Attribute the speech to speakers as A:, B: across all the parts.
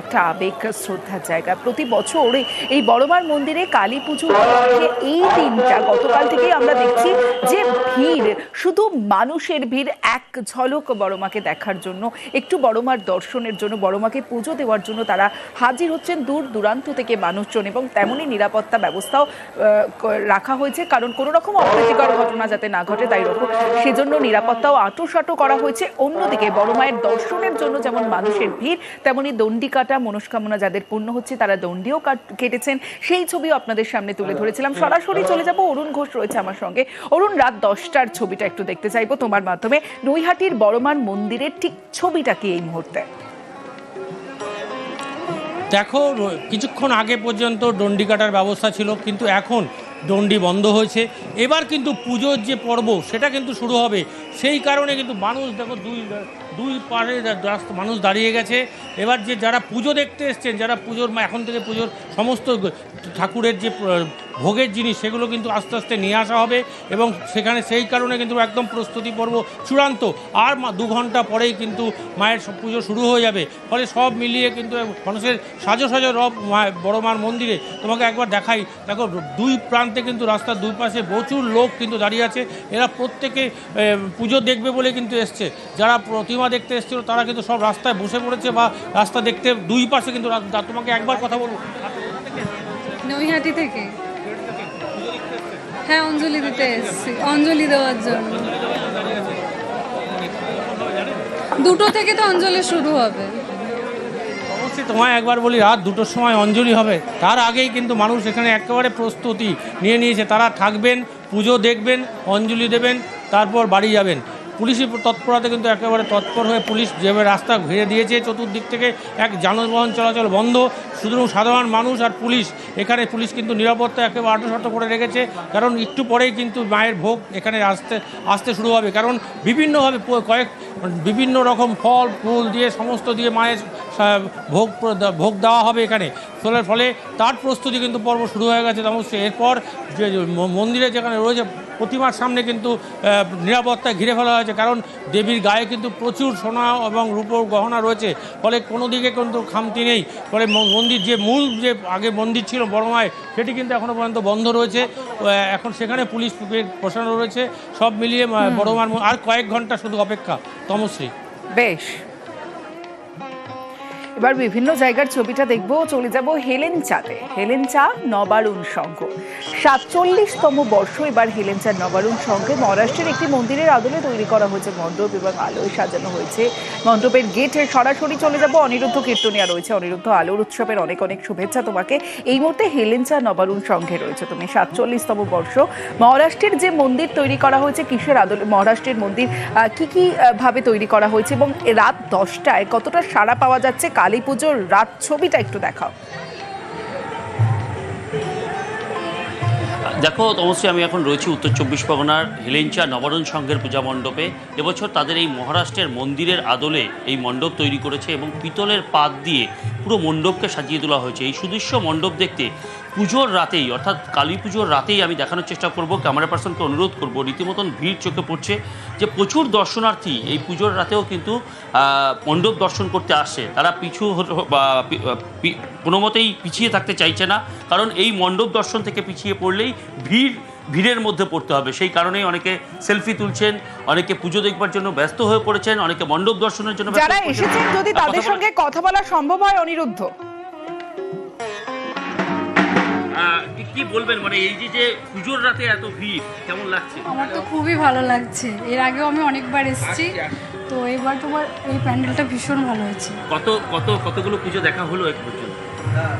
A: একটা আবেগ শ্রদ্ধার জায়গা। প্রতি বছর এই বড়মার মন্দিরে কালী পুজো এই দিনটা। গতকাল থেকেই আমরা দেখছি যে ভিড়, শুধু মানুষের ভিড়, এক ঝলক বড়মাকে দেখার জন্য, একটু বড়মার দর্শনের জন্য বড়মাকে পুজো দেওয়ার জন্য তারা হাজির হচ্ছেন দূর দূরান্ত থেকে মানুষজন এবং তেমনই নিরাপত্তা ব্যবস্থাও রাখা হয়েছে। কারণ কোনো রকম অপ্রীতিকর ঘটনা যাতে না ঘটে, তাই রকম। সেজন্য নিরাপত্তাও আটোসাটো করা হয়েছে। অন্যদিকে বড় মায়ের দর্শনের জন্য যেমন মানুষের ভিড় তেমনি দণ্ডি কাটা মনস্কামনা যাদের পূর্ণ হচ্ছে তারা দণ্ডিও কেটেছেন। সেই ছবিও আপনাদের সামনে তুলে ধরেছিলাম। সরাসরি চলে যাব অরুণ ঘোষ রয়েছে আমার সঙ্গে। অরুণ রাত দশটার ছবিটা একটু দেখতে চাইব তোমার মাধ্যমে। নৈহাটির বড়মান মন্দিরের ঠিক ছবিটা কি এই মুহূর্তে?
B: দেখো কিছুক্ষণ আগে পর্যন্ত ডন্ডি কাটার ব্যবস্থা ছিল কিন্তু এখন ডন্ডি বন্ধ হয়েছে। এবার কিন্তু পুজোর যে পর্ব সেটা কিন্তু শুরু হবে। সেই কারণে কিন্তু মানুষ দেখো দুই দুই পাড়ে মানুষ দাঁড়িয়ে গেছে। এবার যে যারা পুজো দেখতে এসছেন, যারা পুজোর এখন থেকে পুজোর সমস্ত ঠাকুরের যে ভোগের জিনিস সেগুলো কিন্তু আস্তে আস্তে নিয়ে আসা হবে এবং সেখানে সেই কারণে কিন্তু একদম প্রস্তুতি পর্ব চূড়ান্ত। আর দু ঘণ্টা পরেই কিন্তু মায়ের পুজো শুরু হয়ে যাবে। ফলে সব মিলিয়ে কিন্তু মানুষের সাজো সাজো রব বড় মার মন্দিরে তোমাকে একবার দেখাই। দেখো, দুই প্রান্তে কিন্তু রাস্তার দুই পাশে প্রচুর লোক কিন্তু দাঁড়িয়ে আছে। এরা প্রত্যেকে পুজো দেখবে বলে কিন্তু এসছে। যারা প্রতিমা দেখতে এসছিল, তারা কিন্তু সব রাস্তায় বসে পড়েছে বা রাস্তা দেখতে দুই পাশে কিন্তু তোমাকে একবার কথা বলব।
C: নৈহাটি থেকে? হ্যাঁ অঞ্জলি দিতে এসেছি। অঞ্জলি দেওয়ার জন্য। দুটো থেকে তো অঞ্জলি শুরু হবে।
B: অবশ্যই তোমায় একবার বলি, রাত দুটোর সময় অঞ্জলি হবে। তার আগেই কিন্তু মানুষ এখানে একেবারে প্রস্তুতি নিয়ে নিয়েছে। তারা থাকবেন, পুজো দেখবেন, অঞ্জলি দেবেন, তারপর বাড়ি যাবেন। পুলিশি তৎপরতা কিন্তু একেবারে তৎপর হয়ে পুলিশ যেভাবে রাস্তা ঘিরে দিয়েছে, চতুর্দিক থেকে এক যানবাহন চলাচল বন্ধ। শুধু সাধারণ মানুষ আর পুলিশ, এখানে পুলিশ কিন্তু নিরাপত্তা একেবারে আটোসাটো করে রেখেছে। কারণ একটু পরেই কিন্তু মায়ের ভোগ এখানে আসতে আসতে শুরু হবে। কারণ বিভিন্নভাবে কয়েক, বিভিন্ন রকম ফল, ফুল দিয়ে, সমস্ত দিয়ে মায়ের ভোগ ভোগ দেওয়া হবে এখানে। ফলে ফলে তার প্রস্তুতি কিন্তু পর্ব শুরু হয়ে গেছে তেমন এরপর যে মন্দিরে যেখানে রয়েছে প্রতিমার সামনে কিন্তু নিরাপত্তা ঘিরে ফেলা হয়েছে। কারণ দেবীর গায়ে কিন্তু প্রচুর সোনা এবং রূপোর গহনা রয়েছে। ফলে কোনো দিকে কিন্তু খামতি নেই। ফলে মন্দির যে মূল যে আগে মন্দির ছিল বড় মায়ের সেটি কিন্তু এখনও পর্যন্ত বন্ধ রয়েছে। এখন সেখানে পুলিশ প্রশাসন রয়েছে। সব মিলিয়ে আহ, বড় মার আর কয়েক ঘণ্টা শুধু অপেক্ষা। তমশ্রী।
A: বেশ। এবার বিভিন্ন জায়গার ছবিটা দেখব। চলে যাব হেলেন চাতে হেলেন চা নবারুণ সংঘ। সাতচল্লিশতম বর্ষ এবার হেলেন চা নবারুণ সংঘে মহারাষ্ট্রের একটি মন্দিরের আদলে তৈরি করা হয়েছে মণ্ডপ এবং আলোয় সাজানো হয়েছে। মণ্ডপের গেটে সরাসরি চলে যাব। অনিরুদ্ধ কীর্তনিয়া রয়েছে। অনিরুদ্ধ আলোর উৎসবের অনেক অনেক শুভেচ্ছা তোমাকে। এই মুহূর্তে হেলেন চা নবারুণ সংঘে রয়েছে তুমি। সাতচল্লিশতম বর্ষ। মহারাষ্ট্রের যে মন্দির তৈরি করা হয়েছে, কিসের আদলে মহারাষ্ট্রের মন্দির কি কি ভাবে তৈরি করা হয়েছে এবং রাত দশটায় কতটা সাড়া পাওয়া যাচ্ছে, কালী পুজোর রাত ছবিটা একটু দেখাও।
D: দেখো, অবশ্যই আমি এখন রয়েছি উত্তর চব্বিশ পরগনার হেলেঞ্চা নবরণ সংঘের পূজা মণ্ডপে। এবছর তাদের এই মহারাষ্ট্রের মন্দিরের আদলে এই মণ্ডপ তৈরি করেছে এবং পিতলের পাত দিয়ে পুরো মণ্ডপকে সাজিয়ে তোলা হয়েছে। এই সুদৃশ্য মণ্ডপ দেখতে পুজোর রাতেই অর্থাৎ কালী পুজোর রাতেই আমি দেখানোর চেষ্টা করব ক্যামেরা পার্সনকে অনুরোধ করব। রীতিমতন ভিড় চোখে পড়ছে যে প্রচুর দর্শনার্থী এই পুজোর রাতেও কিন্তু মণ্ডপ দর্শন করতে আসছে তারা পিছু কোনো মতেই পিছিয়ে থাকতে চাইছে না। কারণ এই মণ্ডপ দর্শন থেকে পিছিয়ে পড়লেই ভিড় ভিড়ের মধ্যে পড়তে হবে। সেই কারণেই অনেকে সেলফি তুলছেন অনেকে পুজো দেখবার জন্য ব্যস্ত হয়ে পড়েছেন অনেকে মণ্ডপ দর্শনের জন্য
A: যারা এসেছেন যদি তাদের সঙ্গে কথা বলা সম্ভব হয় অনিরুদ্ধ।
D: কি- বলবেন? মানে এই যে যে পুজোর রাতে এত ভিড় কেমন লাগছে?
C: আমার তো খুবই ভালো লাগছে। এর আগেও আমি অনেকবার এসেছি। তো এবার তোমার এই প্যান্ডেলটা ভীষণ ভালো হয়েছে।
D: কত কত কতগুলো পুজো দেখা হলো এক পর্যন্ত?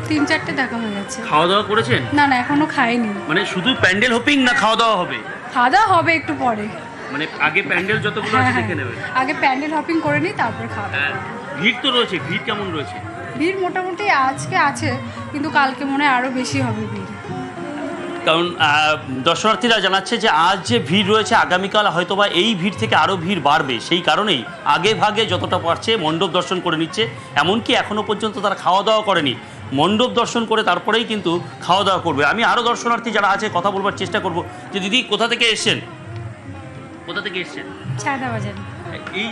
C: তিন চারটে দেখা হয়ে গেছে।
D: খাওয়া দাওয়া করেছেন?
C: না না এখনও খাইনি।
D: মানে শুধু প্যান্ডেল হোপিং না খাওয়া দাওয়া হবে?
C: খাওয়া দাওয়া হবে একটু পরে।
D: মানে আগে প্যান্ডেল যতগুলো
C: হ্যাঁ
D: আছে
C: হ্যাঁ
D: দেখে নেবেন।
C: আগে প্যান্ডেল হপিং করে নিই তারপর খাওয়া দাওয়া
D: হ্যাঁ, ভিড় তো রয়েছে ভিড় কেমন রয়েছে?
C: ভিড় মোটামুটি আজকে আছে কিন্তু কালকে মনে হয় আরও বেশি হবে ভিড়।
D: কারণ দর্শনার্থীরা জানাচ্ছে যে আজ যে ভিড় রয়েছে আগামীকাল হয়তোবা এই ভিড় থেকে আরও ভিড় বাড়বে। সেই কারণেই আগে ভাগে যতটা পারছে মণ্ডপ দর্শন করে নিচ্ছে এমনকি এখনও পর্যন্ত তারা খাওয়া দাওয়া করেনি। মণ্ডপ দর্শন করে তারপরেই কিন্তু খাওয়া দাওয়া করবে। আমি আরও দর্শনার্থী যারা আছে কথা বলবার চেষ্টা করব যে দিদি কোথা থেকে এসছেন? কোথা থেকে এসছেন?
C: বাজার
D: এই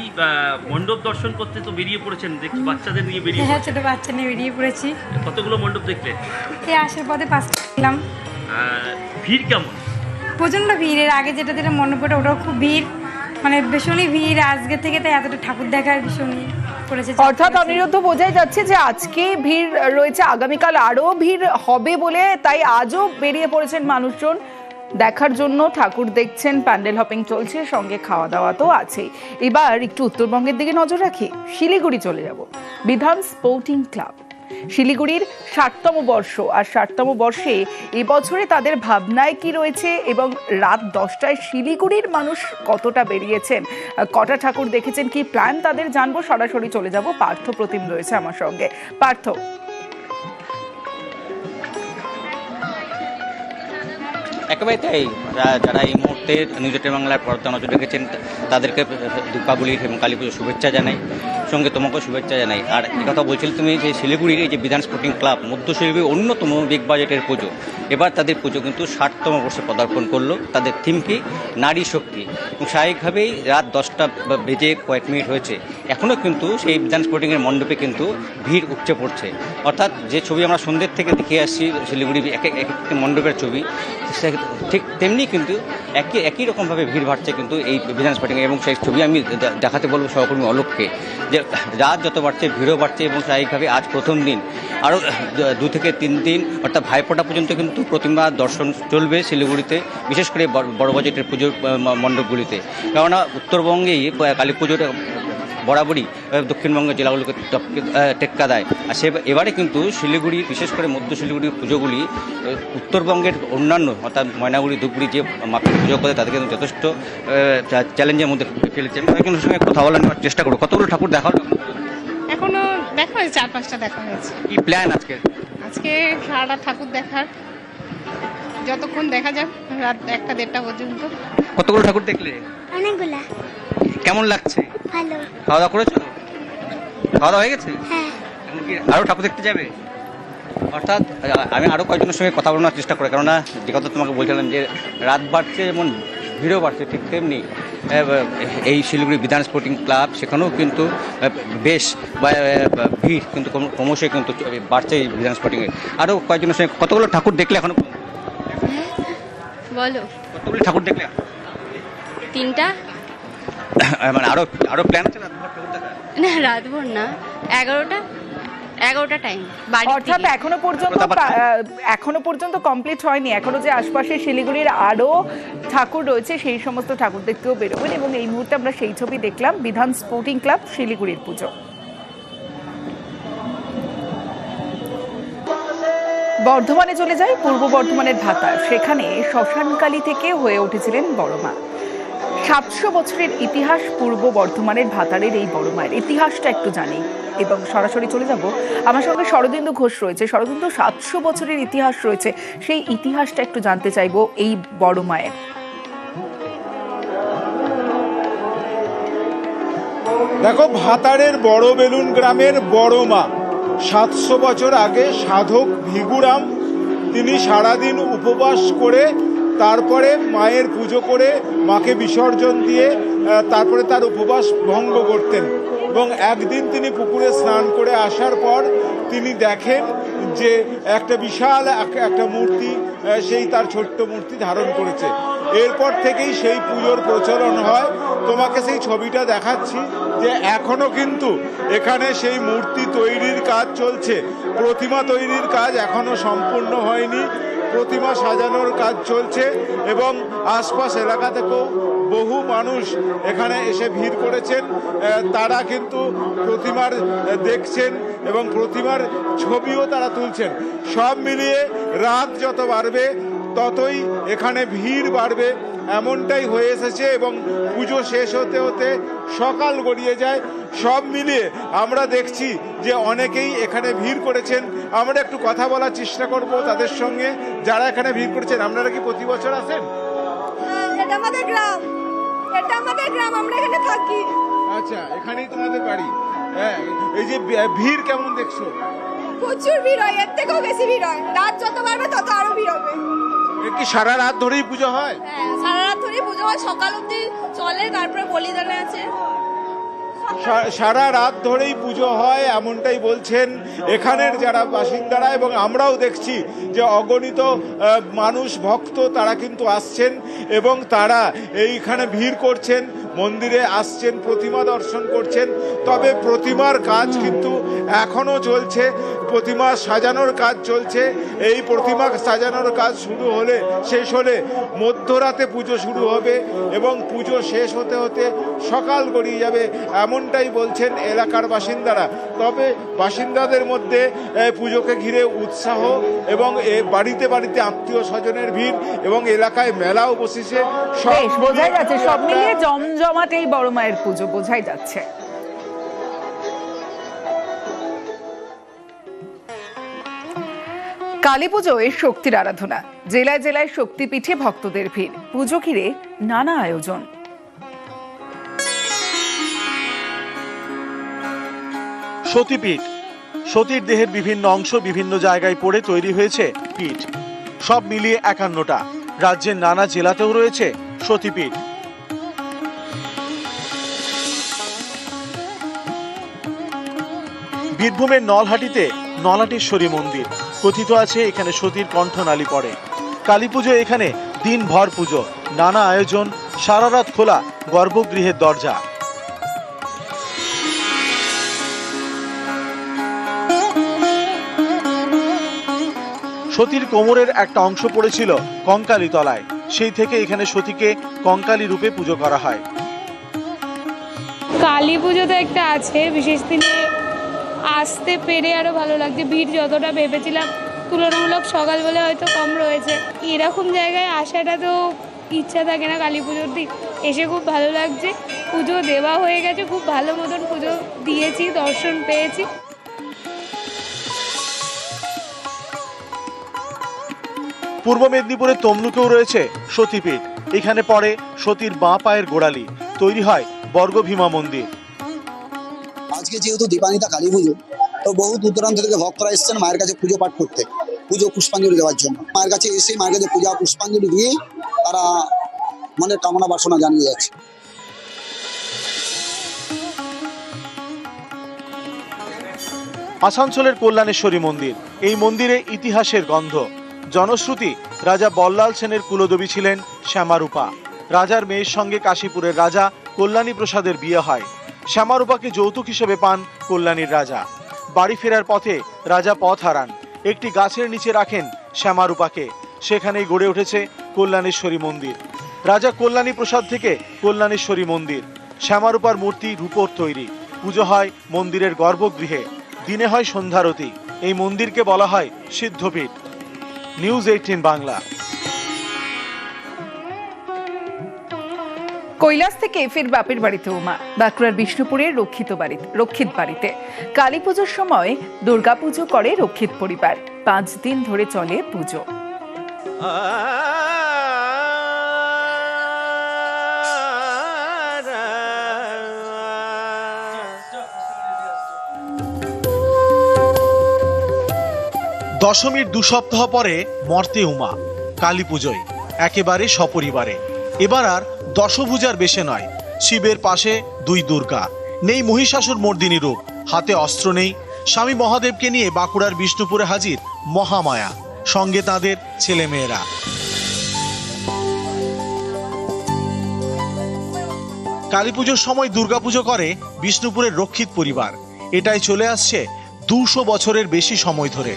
D: মণ্ডপ দর্শন করতে তো বেরিয়ে পড়েছেন দেখছি বাচ্চাদের নিয়ে বেরিয়ে
C: হ্যাঁ ছোটো বাচ্চা নিয়ে বেরিয়ে পড়েছি।
D: কতগুলো মণ্ডপ দেখলেন
C: এই আসার পথে পাঁচটা
D: আহ, ভিড় কেমন?
C: প্রচণ্ড ভিড়। এর আগে যেটা যেটা মণ্ডপটা ওটাও খুব ভিড়। মানে ভীষণই ভিড়। আজকে থেকে তাই এতটা ঠাকুর দেখার ভীষণই করেছে।
A: অর্থাৎ অনিরুদ্ধ বোঝাই যাচ্ছে যে আজকে ভিড় রয়েছে আগামীকাল আরও ভিড় হবে বলে তাই আজও বেরিয়ে পড়েছেন মানুষজন। দেখার জন্য ঠাকুর দেখছেন, প্যান্ডেল হপিং চলছে, সঙ্গে খাওয়া দাওয়া তো আছেই। এবার একটু উত্তরবঙ্গের দিকে নজর রাখি, শিলিগুড়ি চলে যাব। বিধান স্পোর্টিং ক্লাব। শিলিগুড়ির ষাটতম বর্ষ, আর ষাটতম বর্ষে এবছরে তাদের ভাবনায় কি রয়েছে এবং রাত দশটায় শিলিগুড়ির মানুষ কতটা বেরিয়েছেন? কটা ঠাকুর দেখেছেন, কি প্ল্যান তাদের জানব? সরাসরি চলে যাব। পার্থ প্রতিম রয়েছে আমার সঙ্গে। পার্থ
E: একেবারে তাই। যারা- এই মুহূর্তে নিউজ বাংলার পর্দা নজর রেখেছেন, তাদেরকে দীপাবলি এবং কালী পুজোর শুভেচ্ছা জানাই। সঙ্গে তোমাকে শুভেচ্ছা জানাই। আর কথা বলছিলে তুমি যে শিলিগুড়ির এই যে বিধান স্পোর্টিং ক্লাব মধ্য শিলিগুড়ির অন্যতম বিগ বাজেটের পুজো। এবার তাদের পুজো কিন্তু ষাটতম বর্ষে পদার্পণ করল। তাদের থিম কি? নারী শক্তি। এবং স্বাভাবিকভাবেই রাত দশটা বেজে কয়েক মিনিট হয়েছে। এখনও কিন্তু সেই বিধান স্পোর্টিংয়ের মণ্ডপে কিন্তু ভিড় উপচে পড়ছে। অর্থাৎ যে ছবি আমরা সন্ধ্যের থেকে দেখে আসছি শিলিগুড়ি এক এক এক একটি মণ্ডপের ছবি ঠিক তেমনি কিন্তু একই একই রকমভাবে ভিড় বাড়ছে কিন্তু এই বিধান স্পটিংয়ে এবং সেই ছবি আমি দেখাতে বলব সহকর্মী অলোককে যে রাত যত বাড়ছে, ভিড়ও বাড়ছে এবং স্বাভাবিকভাবে আজ প্রথম দিন। আরও দু থেকে তিন দিন, অর্থাৎ ভাইফোঁটা পর্যন্ত কিন্তু প্রতিমা দর্শন চলবে শিলিগুড়িতে, বিশেষ করে বড়- বাজেটের পুজোর মণ্ডপগুলিতে। কেননা উত্তরবঙ্গেই কালী পুজোর বরাবরই দক্ষিণবঙ্গের জেলাগুলোকে টেক্কা দেয়। আর সে এবারে কিন্তু শিলিগুড়ি বিশেষ করে মধ্য শিলিগুড়ির পুজোগুলি উত্তরবঙ্গের অন্যান্য অর্থাৎ ময়নাগুড়ি ধূপগুড়ি যে মাপের পুজো করে তাদেরকে কিন্তু যথেষ্ট চ্যালেঞ্জের মধ্যে ফেলেছে। আমি একজনের সঙ্গে কথা বলার নেওয়ার চেষ্টা করব। কতগুলো ঠাকুর দেখা হলো?
F: এখনও দেখা হয়েছে চার পাঁচটা দেখা হয়েছে।
E: কি প্ল্যান আজকে?
F: আজকে সারাটা ঠাকুর দেখার। যতক্ষণ দেখা যাক রাত একটা দেড়টা পর্যন্ত।
E: কতগুলো ঠাকুর দেখলে?
G: অনেকগুলা।
E: কেমন লাগছে?
G: ভালো।
E: খাওয়া দাওয়া করেছ? খাওয়া দাওয়া হয়ে গেছে?
G: হ্যাঁ।
E: আরও ঠাকুর দেখতে যাবে? অর্থাৎ আমি আরও কয়েকজনের সঙ্গে কথা বলার চেষ্টা করি কেননা যে কথা তোমাকে বলছিলাম যে রাত বাড়ছে যেমন ভিড়ও বাড়ছে ঠিক তেমনি এই শিলিগুড়ি বিধান স্পোর্টিং ক্লাব সেখানেও কিন্তু বেশ বা- ভিড় কিন্তু ক্রম- ক্রমশই কিন্তু বাড়ছে এই বিধান স্পোর্টিংয়ে আরও কয়েকজনের সঙ্গে কতগুলো ঠাকুর দেখলে এখনও
H: বলো।
E: কতগুলো ঠাকুর দেখলে?
H: তিনটা?
E: মানে আরও আরও প্ল্যান আছে রাত ভর
H: না রাতভর না। এগারোটা এগারোটা টাইম
A: অর্থাৎ এখনও পর্যন্ত এখনও পর্যন্ত কমপ্লিট হয়নি। এখনও যে আশপাশে শিলিগুড়ির আরও ঠাকুর রয়েছে সেই সমস্ত ঠাকুর দেখতেও বেরোবেন এবং এই মুহূর্তে আমরা সেই ছবি দেখলাম বিধান স্পোর্টিং ক্লাব শিলিগুড়ির পুজো। বর্ধমানে চলে যায় পূর্ব বর্ধমানের ভাতা সেখানে শ্মশানকালী থেকে হয়ে উঠেছিলেন বড়মা। সাতশো বছরের ইতিহাস পূর্ব বর্ধমানের ভাতারের এই বড় মায়ের ইতিহাসটা একটু জানি। এবং সরাসরি চলে যাব। আমার সঙ্গে শরদিন্দু ঘোষ রয়েছে। শরদিন্দু, সাতশো বছরের ইতিহাস রয়েছে। সেই ইতিহাসটা একটু জানতে চাইব এই বড় মায়ের।
I: দেখো, ভাতারের বড় বেলুন গ্রামের বড় মা। সাতশো বছর আগে সাধক ভিগুরাম, তিনি সারাদিন উপবাস করে তারপরে মায়ের পুজো করে মাকে বিসর্জন দিয়ে তারপরে তার উপবাস ভঙ্গ করতেন। এবং একদিন তিনি পুকুরে স্নান করে আসার পর তিনি দেখেন যে একটা বিশাল এক- একটা মূর্তি সেই তার ছোট্ট মূর্তি ধারণ করেছে। এরপর থেকেই সেই পুজোর প্রচলন হয়। তোমাকে সেই ছবিটা দেখাচ্ছি যে এখনও কিন্তু এখানে সেই মূর্তি তৈরির কাজ চলছে। প্রতিমা তৈরির কাজ এখনও সম্পূর্ণ হয়নি। প্রতিমা সাজানোর কাজ চলছে এবং আশপাশ এলাকা থেকেও বহু মানুষ এখানে এসে ভিড় করেছেন। তারা কিন্তু প্রতিমার দেখছেন এবং প্রতিমার ছবিও তারা তুলছেন। সব মিলিয়ে রাত যত বাড়বে ততই এখানে ভিড় বাড়বে এমনটাই হয়ে এসেছে এবং পুজো শেষ হতে হতে সকাল গড়িয়ে যায়। সব মিলিয়ে আমরা দেখছি যে অনেকেই এখানে ভিড় করেছেন। আমরা একটু কথা বলার চেষ্টা করব তাদের সঙ্গে। যারা এখানে ভিড় করেছেন আপনারা কি প্রতি বছর আসেন?
C: এটা আমাদের গ্রাম। এটা আমাদের গ্রাম আমরা এখানে থাকি।
I: আচ্ছা এখানেই তোমাদের বাড়ি। হ্যাঁ এই যে ভিড় কেমন দেখছ?
C: প্রচুর ভিড় হয় এর থেকেও বেশি ভিড় হয়। রাত যত বাড়বে তত আরও ভিড় হবে।
I: কি সারা রাত ধরেই পুজো হয়?
C: হ্যাঁ সারা রাত ধরেই পুজো হয়। সকাল অবধি চলে, তারপরে বলিদানে আছে।
I: সারা রাত ধরেই পুজো হয়, এমনটাই বলছেন এখানের যারা বাসিন্দারা এবং আমরাও দেখছি যে অগণিত মানুষ, ভক্ত তারা কিন্তু আসছেন এবং তারা এইখানে ভিড় করছেন, মন্দিরে আসছেন, প্রতিমা দর্শন করছেন। তবে প্রতিমার কাজ কিন্তু এখনও চলছে, প্রতিমা সাজানোর কাজ চলছে। এই প্রতিমা সাজানোর কাজ শুরু হলে, শেষ হলে মধ্যরাতে পুজো শুরু হবে এবং পুজো শেষ হতে হতে সকাল গড়িয়ে যাবে এমনটাই বলছেন এলাকার বাসিন্দারা। তবে বাসিন্দাদের মধ্যে পুজোকে ঘিরে উৎসাহ এবং বাড়িতে বাড়িতে আত্মীয় স্বজনের ভিড় এবং এলাকায় মেলাও বসেছে।
A: বোঝাই যাচ্ছে সব মিলিয়ে জমজমাট বড় মায়ের পুজো বোঝাই যাচ্ছে। কালী পুজোয় শক্তির আরাধনা জেলায় জেলায় শক্তিপীঠে ভক্তদের ভিড় পুজো ঘিরে নানা আয়োজন।
G: সতীপীঠ। সতীর দেহের বিভিন্ন অংশ বিভিন্ন জায়গায় পড়ে তৈরি হয়েছে পীঠ। সব মিলিয়ে একান্নটা। রাজ্যের নানা জেলাতেও রয়েছে সতীপীঠ। বীরভূমের নলহাটিতে নলাটেশ্বরী মন্দির। কথিত আছে, এখানে সতীর কণ্ঠনালী পড়ে। কালী পুজো এখানে দিনভর পুজো। নানা আয়োজন, সারা রাত খোলা গর্ভগৃহের দরজা। সতীর কোমরের একটা অংশ পড়েছিল কঙ্কালী তলায়। সেই থেকে এখানে সতীকে কঙ্কালী রূপে পুজো করা হয়।
J: কালী পুজো তো একটা আছে, বিশেষ দিনে আসতে পেরে আরও ভালো লাগছে। ভিড় যতটা ভেবেছিলাম, তুলনামূলক সকালবেলা হয়তো কম রয়েছে। এরকম জায়গায় আসাটা তো ইচ্ছা থাকে না কালী পুজোর দিন। এসে খুব ভালো লাগছে। পুজো দেওয়া হয়ে গেছে, খুব ভালো মতন পুজো দিয়েছি, দর্শন পেয়েছি।
G: পূর্ব মেদিনীপুরের তমলুকেও রয়েছে সতীপীঠ। এখানে পড়ে সতীর বাঁ পায়ের গোড়ালি। তৈরি হয় বর্গভীমা মন্দির।
K: আজকে যেহেতু দীপানিতা কালী পুজো তো বহু দূর দূরান্ত থেকে ভক্তরা এসেছেন মায়ের কাছে পুজো পাঠ করতে পুজো পুষ্পাঞ্জলি দেওয়ার জন্য। মায়ের কাছে এসে মায়ের কাছে পূজা পুষ্পাঞ্জলি দিয়ে তারা মনের কামনা বাসনা জানিয়ে যাচ্ছে।
G: আসানসোলের কল্যাণেশ্বরী মন্দির। এই মন্দিরে ইতিহাসের গন্ধ। জনশ্রুতি রাজা বল্লাল সেনের কুলদেবী ছিলেন শ্যামারূপা। রাজার মেয়ের সঙ্গে কাশীপুরের রাজা কল্যাণী প্রসাদের বিয়ে হয়। শ্যামারূপাকে যৌতুক হিসেবে পান কল্যাণীর রাজা। বাড়ি ফেরার পথে রাজা পথ হারান। একটি গাছের নিচে রাখেন শ্যামারূপাকে। সেখানেই গড়ে উঠেছে কল্যাণেশ্বরী মন্দির। রাজা কল্যাণী প্রসাদ থেকে কল্যাণেশ্বরী মন্দির। শ্যামারূপার মূর্তি রূপোর তৈরি। পুজো হয় মন্দিরের গর্ভগৃহে। দিনে হয় সন্ধ্যারতি। এই মন্দিরকে বলা হয় সিদ্ধপীঠ। নিউজ এইটিন বাংলা
A: কৈলাস থেকে ফের বাপের বাড়িতে উমা। বাঁকুড়ার বিষ্ণুপুরের রক্ষিত বাড়িতে রক্ষিত বাড়িতে। কালী পুজোর সময় দুর্গাপুজো করে রক্ষিত পরিবার। পাঁচ দিন ধরে চলে পুজো।
G: দশমীর দু সপ্তাহ পরে মর্তে উমা, কালী পুজোয়, একেবারে সপরিবারে। এবার আর দশভূজার বেশে নয়, শিবের পাশে দুই দুর্গা। নেই মহিষাসুর মর্দিনী রূপ, হাতে অস্ত্র নেই। স্বামী মহাদেবকে নিয়ে বাঁকুড়ার বিষ্ণুপুরে হাজির মহামায়া, সঙ্গে তাদের ছেলেমেয়েরা। কালী পুজোর সময় দুর্গাপুজো করে বিষ্ণুপুরের রক্ষিত পরিবার। এটাই চলে আসছে দুশো বছরের বেশি সময় ধরে।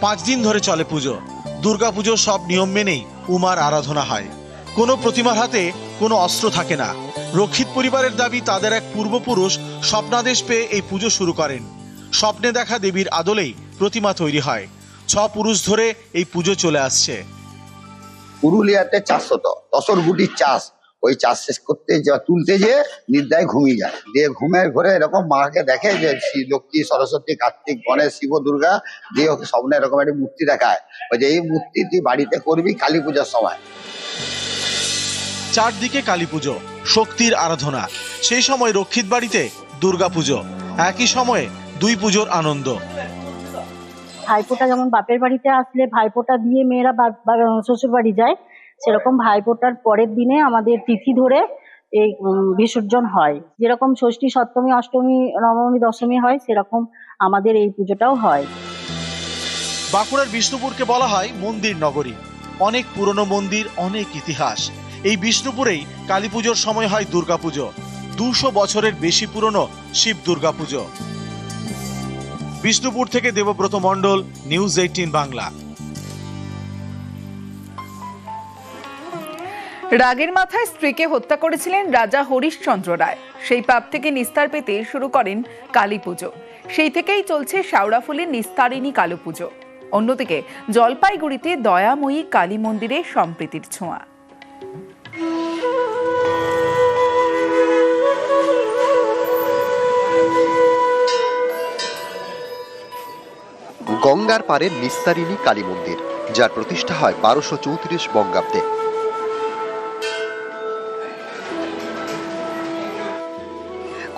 G: পাঁচ দিন ধরে চলে পুজো। দুর্গাপুজোর সব নিয়ম মেনেই উমার আরাধনা হয়। কোনো প্রতিমার হাতে কোনো অস্ত্র থাকে না। রক্ষিত পরিবারের দাবি তাদের এক পূর্বপুরুষ স্বপ্নাদেশ পেয়ে এই পুজো শুরু করেন। স্বপ্নে দেখা দেবীর আদলেই প্রতিমা তৈরি হয়। ছ পুরুষ ধরে এই পুজো চলে আসছে।
K: পুরুলিয়াতে চাষ হতো দশর গুটির চাষ। ওই চাষ শেষ করতে যা তুলতে যে নির্দায় ঘুমিয়ে যায়। দিয়ে ঘুমের ঘরে এরকম মাকে দেখে যে শ্রী লক্ষ্মী সরস্বতী কার্তিক গণেশ শিব দুর্গা দিয়ে ওকে স্বপ্নে এরকম একটা মূর্তি দেখায়। ওই যে এই মূর্তি তুই বাড়িতে করবি কালী পূজার সময়।
G: চারদিকে কালী পুজো শক্তির আরাধনা। সেই সময় রক্ষিত বাড়িতে দুর্গাপুজো একই সময়ে দুই পুজোর আনন্দ।
L: ভাইফোঁটা যেমন বাপের বাড়িতে আসলে ভাইফোঁটা দিয়ে মেয়েরা শ্বশুর বাড়ি যায় সেরকম ভাইফোঁটার পরের দিনে আমাদের তিথি ধরে এই বিসর্জন হয়। যেরকম ষষ্ঠী, সপ্তমী, অষ্টমী, নবমী, দশমী হয়, সেরকম আমাদের এই পুজোটাও হয়।
G: বাঁকুড়ার বিষ্ণুপুরকে বলা হয় মন্দির নগরী। অনেক পুরনো মন্দির, অনেক ইতিহাস। এই বিষ্ণুপুরেই কালী পুজোর সময় হয় দুর্গাপুজো দুশো বছরের বেশি পুরনো শিব দুর্গাপুজো বিষ্ণুপুর থেকে দেবব্রত মণ্ডল, নিউজ এইটিন বাংলা।
A: রাগের মাথায় স্ত্রীকে হত্যা করেছিলেন রাজা হরিশচন্দ্র রায়। সেই পাপ থেকে নিস্তার পেতে শুরু করেন কালী পুজো। সেই থেকেই চলছে শাওড়াফুলির নিস্তারিণী কালী পুজো। অন্যদিকে জলপাইগুড়িতে দয়াময়ী কালী মন্দিরে সম্প্রীতির ছোঁয়া।
M: গঙ্গার পারে নিস্তারিণী কালী মন্দির, যার প্রতিষ্ঠা হয় বারোশো চৌত্রিশ বঙ্গাব্দে।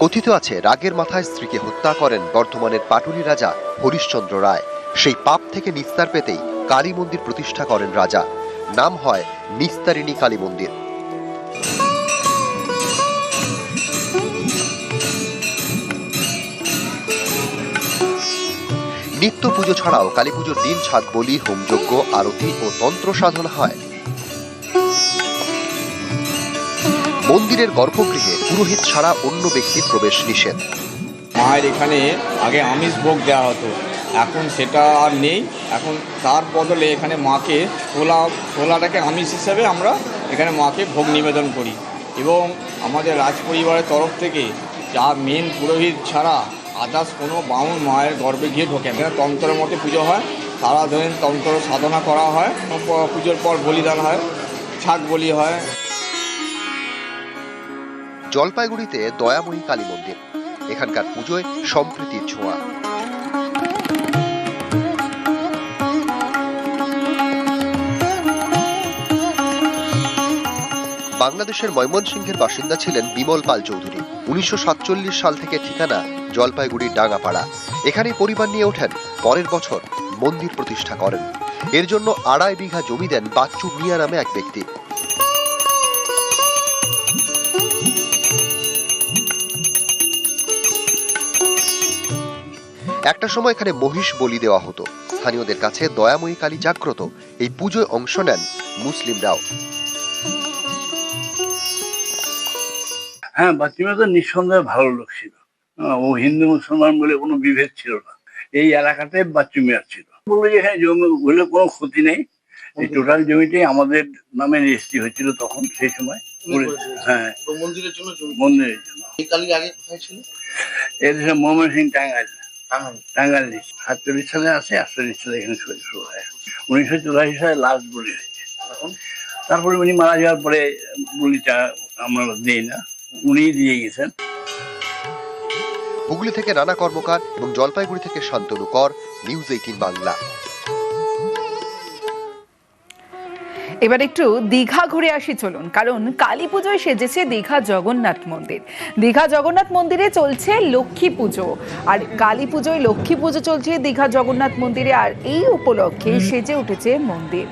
M: কথিত আছে, রাগের মাথায় স্ত্রীকে হত্যা করেন বর্ধমানের পাটুলি রাজা হরিশ্চন্দ্র রায়। সেই পাপ থেকে নিস্তার পেতেই কালী মন্দির প্রতিষ্ঠা করেন রাজা। নাম হয় নিস্তারিণী কালী মন্দির। নিত্য পুজো ছাড়াও কালী পুজোর দিন ছাদ বলি, হোমযজ্ঞ, আরতি ও তন্ত্র সাধনা হয়। মন্দিরের গর্ভগৃহে পুরোহিত ছাড়া অন্য ব্যক্তির প্রবেশ নিষেধ।
I: মায়ের এখানে আগে আমিষ ভোগ দেওয়া হতো। এখন সেটা আর নেই। এখন তার বদলে এখানে মাকে ছোলা, ছোলাটাকে আমিষ হিসেবে আমরা এখানে মাকে ভোগ নিবেদন করি। এবং আমাদের রাজ পরিবারের তরফ থেকে যা মেন পুরোহিত ছাড়া আদার্স কোনো বামুন মায়ের গর্ভে গিয়ে ঢোকে। এখানে তন্ত্রের মতে পুজো হয়। সারাদিন তন্ত্র সাধনা করা হয়। পুজোর পর বলিদান হয়। ছাগ বলি হয়।
M: জলপাইগুড়িতে দয়াময়ী কালী মন্দির। এখানকার পুজোয় সম্প্রীতির ছোঁয়া। বাংলাদেশের ময়মনসিংহের বাসিন্দা ছিলেন বিমল পাল চৌধুরী। উনিশশো সাতচল্লিশ সাল থেকে ঠিকানা জলপাইগুড়ির ডাঙ্গাপাড়া। এখানেই পরিবার নিয়ে ওঠেন। পরের বছর মন্দির প্রতিষ্ঠা করেন। এর জন্য আড়াই বিঘা জমি দেন বাচ্চু মিয়া নামে এক ব্যক্তি। একটা সময় এখানে মহিষ বলি দেওয়া হতো। স্থানীয়দের কাছে দয়াময়ী কালী জাগ্রত। এই পুজোয় অংশ নেন মুসলিমরাও
N: হ্যাঁ বাচ্চিমা তো নিঃসন্দেহে ভালো লোক ছিল। হ্যাঁ, ও হিন্দু মুসলমান বলে কোনো বিভেদ ছিল না। এই এলাকাতে বাচ্চুমিয়ার ছিল। বলল যে এখানে জমি বলে কোনো ক্ষতি নেই। এই টোটাল জমিটাই আমাদের নামে রেজিস্ট্রি হয়েছিল তখন সেই সময়। হ্যাঁ।
G: মন্দিরের জন্য
N: মন্দিরের জন্য।
G: এই কালী আগে কোথায় ছিল?
N: মোহাম্মদ সিং সাতচল্লিশ সালে আসে আটচল্লিশ সালে এখানে শুরু শুরু হয়। উনিশশো চুরাশি সালে লাস্ট বলি। হয়েছে তারপরে উনি মারা যাওয়ার পরে বলিটা আমরা দিই না উনি দিয়ে গেছেন।
M: হুগলি থেকে রানা কর্মকার এবং জলপাইগুড়ি থেকে শান্তনু কর নিউজ এইটিন বাংলা।
A: এবার একটু দীঘা ঘুরে আসি চলুন, কারণ কালী পুজোয় সেজেছে দীঘা জগন্নাথ মন্দির। দীঘা জগন্নাথ মন্দিরে চলছে লক্ষ্মী পুজো, আর কালী পুজোয় লক্ষ্মী পুজো চলছে দীঘা জগন্নাথ মন্দিরে, আর এই উপলক্ষে সেজে উঠেছে মন্দির।